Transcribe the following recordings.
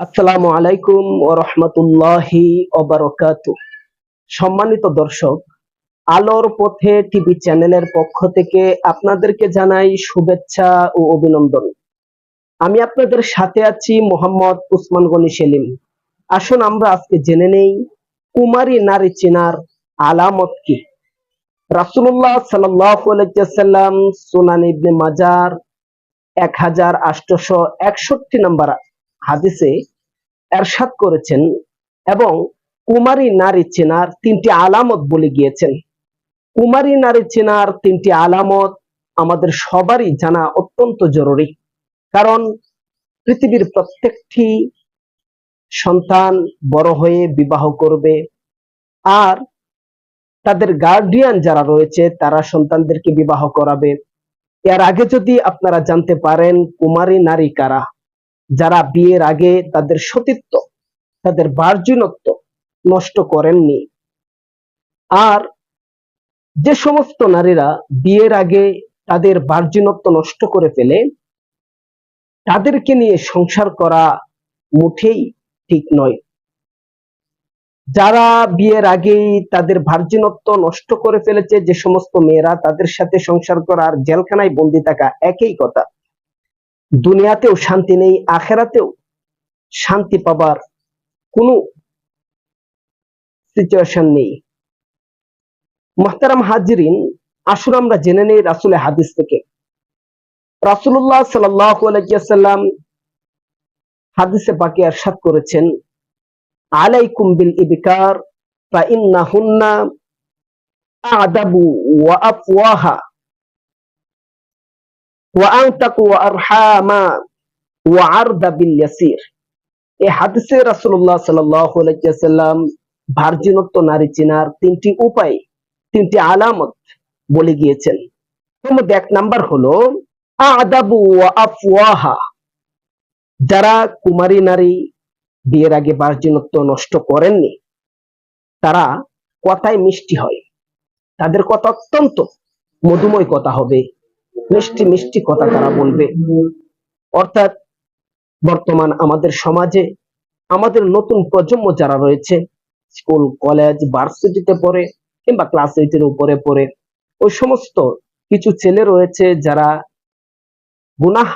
আসসালামু আলাইকুম ও রহমতুল্লাহি ওবারকাতু সম্মানিত দর্শক, আলোর পথে টিভি চ্যানেলের পক্ষ থেকে আপনাদেরকে জানাই শুভেচ্ছা ও অভিনন্দন। আমি আপনাদের সাথে আছি মোহাম্মদ উসমান গনি সেলিম। আসুন আমরা আজকে জেনে নেই, কুমারী নারী চিনার আলামত কি? রাসুল্লাহ সাল্লাম সুনান মাজার এক হাজার আটশো একষট্টি নম্বর হাদিসে এরশাদ করেছেন এবং কুমারী নারী চেনার তিনটি আলামত বলে গিয়েছেন। কুমারী নারী চেনার তিনটি আলামত আমাদের সবারই জানা অত্যন্ত জরুরি। কারণ পৃথিবীর প্রত্যেকটি সন্তান বড় হয়ে বিবাহ করবে আর তাদের গার্ডিয়ান যারা রয়েছে তারা সন্তানদেরকে বিবাহ করাবে। এর আগে যদি আপনারা জানতে পারেন কুমারী নারী কারা যারা বিয়ের আগে তাদের সতীত্ব, তাদের বার্জিনত্ব নষ্ট করেননি। আর যে সমস্ত নারীরা বিয়ের আগে তাদের বার্জিনত্ব নষ্ট করে ফেলে, তাদেরকে নিয়ে সংসার করা মুঠেই ঠিক নয়। যারা বিয়ের আগেই তাদের ভার্জিনত্ব নষ্ট করে ফেলেছে, যে সমস্ত মেয়েরা তাদের সাথে সংসার করার জেলখানায় বন্দি থাকা একই কথা। দুনিয়াতেও শান্তি নেই, আখেরাতেও শান্তি পাবার কোনো সিচুয়েশন নেই। মোহতারাম হাজিরিন, আসুন আমরা জেনে নেই রাসুলের হাদিস থেকে। রাসুল্লাহ সাল্লাম হাদিসে পাকে আরশাদ করেছেন, আলাইকুম বিল ইবিকার আদাবু ওয়া আফওয়াহা ওয়া আনতাকু ওয়া আরহামা ওয়া আরদা বিল ইয়াসির এই হাদিসে ভার্জিনত্ব নারী তিনটি উপায়, তিনটি আলামত বলে গিয়েছেন। মধ্যে এক নাম্বার হলো, আদাবু ওয়া আফওয়াহা। যারা কুমারী নারী বিয়ের আগে বার্জিনত্ব নষ্ট করেননি, তারা কথায় মিষ্টি হয়। তাদের কথা অত্যন্ত মধুময় কথা হবে। মিষ্টি মিষ্টি কথা তারা বলবে। অর্থাৎ বর্তমান আমাদের সমাজে আমাদের নতুন প্রজন্ম যারা রয়েছে, স্কুল, কলেজ, ভার্সিটিতে পড়ে কিংবা ক্লাস এইটের উপরে পড়ে, ওই সমস্ত কিছু ছেলে রয়েছে যারা গুনাহ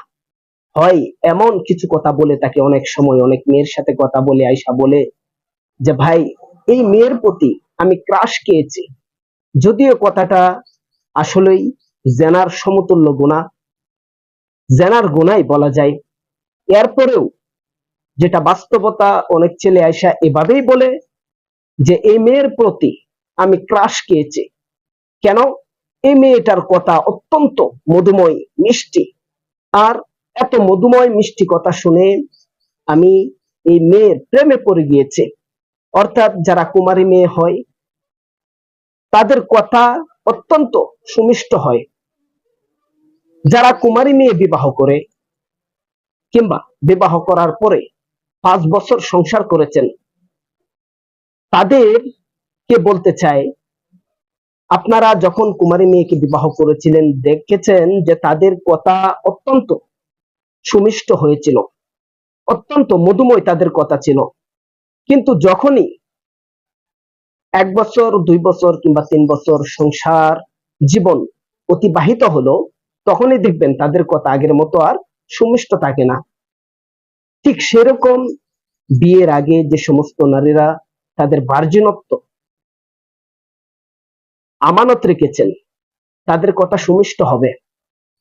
হয় এমন কিছু কথা বলে তাকে অনেক সময় অনেক মেয়ের সাথে কথা বলে আয়সা বলে যে, ভাই, এই মেয়ের প্রতি আমি ক্রাশ খেয়েছি। যদিও কথাটা আসলেই জেনার সমতুল্য গুণা। জেনার গুণাই বলা যায়। এরপরেও যেটা বাস্তবতা অনেক ছেলে আয়সা এভাবেই বলে যে, এই মেয়ের প্রতি আমি ক্রাশ খেয়েছি। কেন? এই মেয়েটার কথা অত্যন্ত মধুময়, মিষ্টি। আর এত মধুময়, মিষ্টি কথা শুনে আমি এই মেয়ের প্রেমে পড়ে গিয়েছে। অর্থাৎ যারা কুমারী মেয়ে হয়, তাদের কথা অত্যন্ত সুমিষ্ট হয়। যারা কুমারী মেয়ে বিবাহ করে কিংবা বিবাহ করার পরে পাঁচ বছর সংসার করেছেন, তাদের কে বলতে চায়, আপনারা যখন কুমারী মেয়েকে বিবাহ করেছিলেন, দেখেছেন যে তাদের কথা অত্যন্ত সুমিষ্ট হয়েছিল, অত্যন্ত মধুময় তাদের কথা ছিল। কিন্তু যখনই এক বছর, দুই বছর কিংবা তিন বছর সংসার জীবন অতিবাহিত হলো, তখনই দেখবেন তাদের কথা আগের মতো আর সুমিষ্ট থাকে না। ঠিক সেরকম বিয়ের আগে যে সমস্ত নারীরা তাদের বার্জিনত্ব আমানত রেখেছেন, তাদের কথা সুমিষ্ট হবে।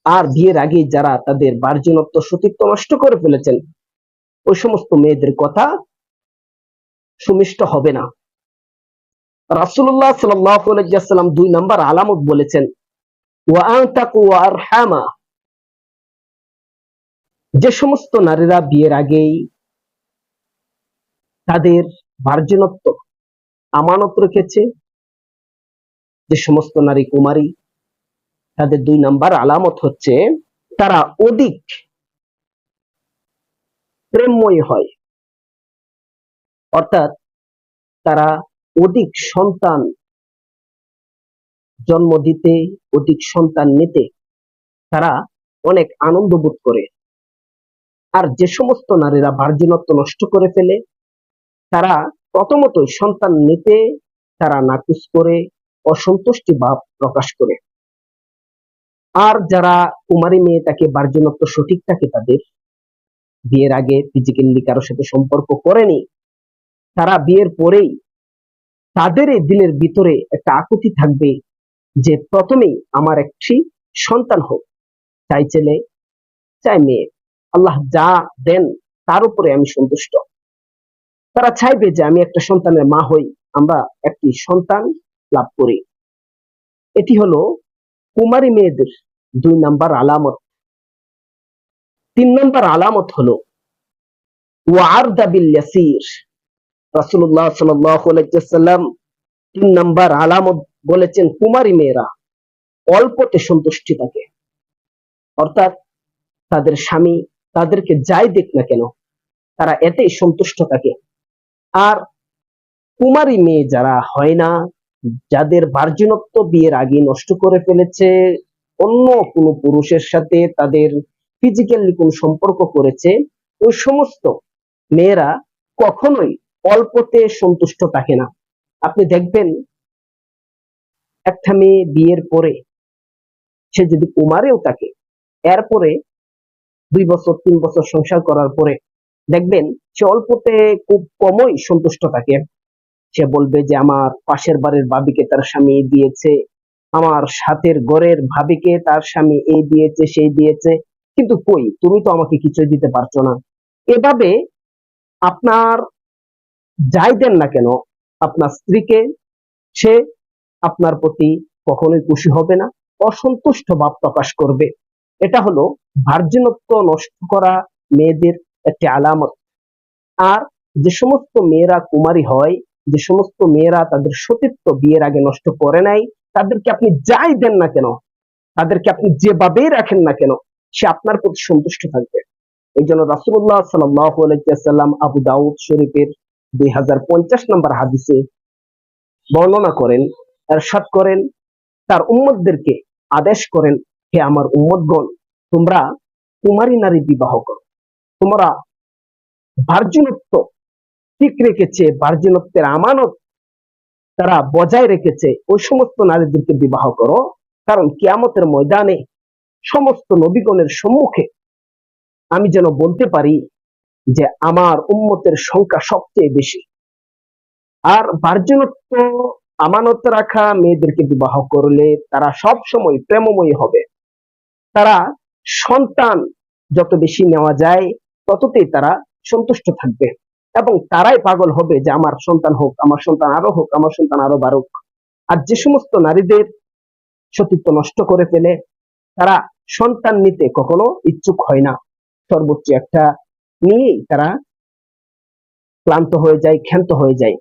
আর বিয়ের আগে যারা তাদের বার্জিনত্ব সতীত্ব নষ্ট করে ফেলেছেন, ওই সমস্ত মেয়েদের কথা সুমিষ্ট হবে না। রাসুল্লাহ সাল্লাম দুই নাম্বার আলামত বলেছেন যে সমস্ত নারীরা বিয়ের আগেই তাদের ভার্জনত্ব আমানত রেখেছে, যে সমস্ত নারী কুমারী, তাদের দুই নাম্বার আলামত হচ্ছে, তারা অধিক প্রেমময় হয়। অর্থাৎ তারা অধিক সন্তান জন্ম দিতে, অধিক সন্তান নিতে তারা অনেক আনন্দ বোধ করে। আর যে সমস্ত নারীরা ভার্জিনত্ব নষ্ট করে ফেলে, তারা প্রথমতই সন্তান নিতে তারা নাকুচ করে, অসন্তুষ্টি ভাব প্রকাশ করে। আর যারা কুমারী মেয়ে তাকে ভার্জিনত্ব সঠিক থাকে তাদের বিয়ের আগে ফিজিক্যালি কারোর সাথে সম্পর্ক করেনি, তারা বিয়ের পরেই তাদের এই দিলের ভিতরে একটা আকুতি থাকবে যে প্রথমেই আমার একটি সন্তান হোক, চাই ছেলে, চাই মেয়ে। আল্লাহ যা দেন তার উপরে আমি সন্তুষ্ট। তারা চাইবে যে আমি একটা সন্তানের মা হই, আমরা একটি সন্তান লাভ করি। এটি হলো কুমারী মেয়েদের দুই নাম্বার আলামত। তিন নাম্বার আলামত হলো ওয়ারদা বিল ইয়াসির। আলাইহি ওয়াসাল্লাম তিন নাম্বার আলামত বলেছেন, কুমারী মেয়েরা অল্পতে সন্তুষ্টি থাকে। অর্থাৎ তাদের স্বামী তাদেরকে যাই দেখ না কেন, তারা এতেই সন্তুষ্ট থাকে। আর কুমারী মেয়ে যারা হয় না, যাদের বার্জিনত্ব বিয়ের আগে নষ্ট করে ফেলেছে, অন্য কোনো পুরুষের সাথে তাদের ফিজিক্যালি কোন সম্পর্ক করেছে, ওই সমস্ত মেয়েরা কখনোই অল্পতে সন্তুষ্ট থাকে না। আপনি দেখবেন, একটা মেয়ে বিয়ের পরে সে যদি কুমারেও থাকে, এরপরে দুই বছর, তিন বছর সংসার করার পরে দেখবেন, সে অল্পতে খুব কমই সন্তুষ্ট থাকে। সে বলবে যে, আমার পাশের বাড়ির ভাবিকে তার স্বামী দিয়েছে, আমার সাথের ঘরের ভাবিকে তার স্বামী এই দিয়েছে, সেই দিয়েছে। কিন্তু কই, তুমি তো আমাকে কিছুই দিতে পারছ না। এভাবে আপনার যাই দেন না কেন, আপনার স্ত্রীকে সে আপনার প্রতি কখনোই খুশি হবে না, অসন্তুষ্ট ভাব প্রকাশ করবে। এটা হলো ভার্জিনত্ব নষ্ট করা মেয়েদের একটি আলামত। আর যে সমস্ত মেয়েরা কুমারী হয়, যে সমস্ত মেয়েরা তাদের সতীত্ব বিয়ের আগে নষ্ট করে নাই, তাদেরকে আপনি যাই দেন না কেন, তাদেরকে আপনি যেভাবেই রাখেন না কেন, সে আপনার প্রতি সন্তুষ্ট থাকবে। এই জন্য রাসুল্লাহ সাল্লাম আবু দাউদ শরীফের দুই হাজার পঞ্চাশ নম্বর হাদিসে বর্ণনা করেন, এরশাদ করেন, তার উম্মতদেরকে আদেশ করেন, হে আমার উম্মতগণ, তোমরা কুমারী নারী বিবাহ করো। তোমরা ভার্জিনত্ব ঠিক রেখেছে, ভার্জিনত্বের আমানত তারা বজায় রেখেছে, ওই সমস্ত নারীদেরকে বিবাহ করো। কারণ কিয়ামতের ময়দানে সমস্ত নবীগণের সম্মুখে আমি যেন বলতে পারি যে আমার উম্মতের সংখ্যা সবচেয়ে বেশি। আর ভার্জিনত্ব আমানত রাখা, মেয়েদেরকে বিবাহ করলে তারা সব সময় প্রেমময়ী হবে। তারা সন্তান যত বেশি নেওয়া যায়, তততেই তারা সন্তুষ্ট থাকবে এবং তারাই পাগল হবে যে আমার সন্তান হোক, আমার সন্তান আরও হোক, আমার সন্তান আরও বাড়ুক। আর যে সমস্ত নারীদের সতীত্ব নষ্ট করে ফেলে, তারা সন্তান নিতে কখনো ইচ্ছুক হয় না। সর্বোচ্চ একটা নিয়েই তারা ক্লান্ত হয়ে যায়, ক্ষান্ত হয়ে যায়।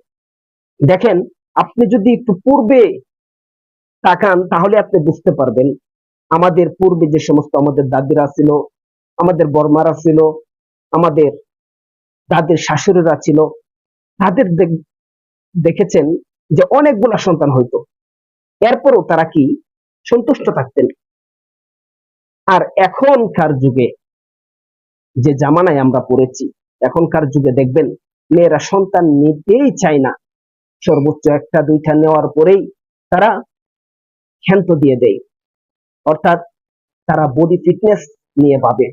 দেখেন, আপনি যদি একটু পূর্বে তাকান, তাহলে আপনি বুঝতে পারবেন, আমাদের পূর্বে যে সমস্ত আমাদের দাদিরা ছিল, আমাদের বর্মারা ছিল, আমাদের দাদির শাশুড়িরা ছিল, তাদের দেখেছেন যে অনেকগুলা সন্তান হইতো। এরপরও তারা কি সন্তুষ্ট থাকতেন? আর এখনকার যুগে যে জামানায় আমরা পড়েছি, এখনকার যুগে দেখবেন মেয়েরা সন্তান নিতেই চায় না। সর্বোচ্চ একটা, দুইটা নেওয়ার পরেই তারা ক্ষান্ত দিয়ে দেয়। অর্থাৎ তারা বডি ফিটনেস নিয়ে ভাবে।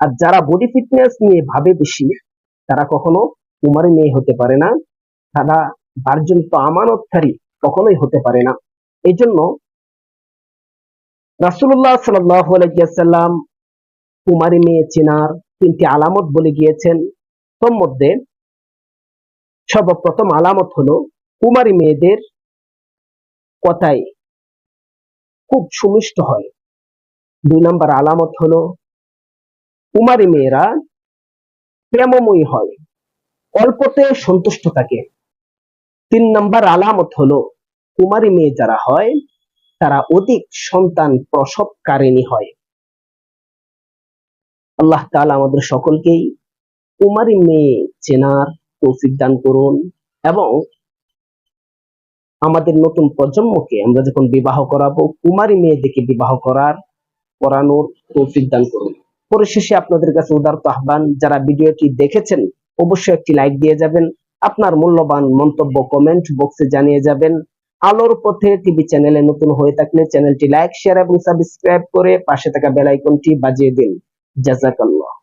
আর যারা বডি ফিটনেস নিয়ে ভাবে বেশি, তারা কখনো কুমারী মেয়ে হতে পারে না। তারা বার্জনিত আমানতকারী কখনোই হতে পারে না। এই জন্য রাসুল্লাহ সাল্লাম কুমারী মেয়ে চেনার তিনটি আলামত বলে গিয়েছেন। তোর মধ্যে সর্বপ্রথম আলামত হলো, কুমারী মেয়েদের কথায় খুব সুমিষ্ট হয়। দুই নম্বর আলামত হলো, কুমারী মেয়েরা প্রেমময়ী হয়, অল্পতে সন্তুষ্ট থাকে। তিন নম্বর আলামত হলো, কুমারী মেয়ে যারা হয়, তারা অধিক সন্তান প্রসবকারিণী হয়। আল্লাহ তাআলা আমাদের সকলকেই কুমারী মেয়ে চেনার তৌফিক দান করুন এবং আমাদের নতুন প্রজন্মকে আমরা যখন বিবাহ করাবো কুমারী মেয়েদেরকে বিবাহ করার করানোর তৌফিক দান করুন। পরিশেষে আপনাদের কাছে উদারত আহ্বান, যারা ভিডিওটি দেখেছেন, অবশ্যই একটি লাইক দিয়ে যাবেন, আপনার মূল্যবান মন্তব্য কমেন্ট বক্সে জানিয়ে যাবেন। আলোর পথে টিভি চ্যানেলে নতুন হয়ে থাকলে চ্যানেলটি লাইক, শেয়ার এবং সাবস্ক্রাইব করে পাশে থাকা বেল আইকনটি বাজিয়ে দিন। জাজাকাল্লাহ